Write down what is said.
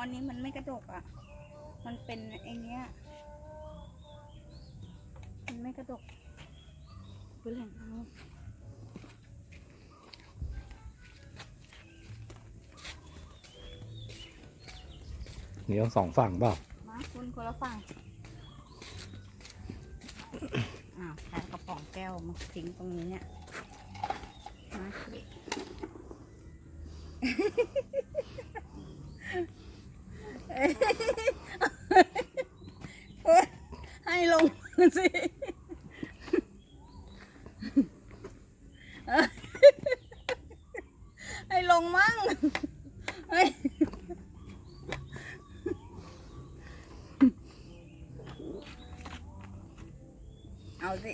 อันนี้มันไม่กระดกอะ มันเป็นไอเนี้ย มันไม่กระดกเปลี่ยนเอานี่ต้องสองฝั่งเปล่ามาคุณคนละฝั่ง อ้าวใช้กระป๋องแก้วมาทิ้งตรงนี้เนี่ย มาสิ ให้ลงสิให้ลงมั่งเอาสิ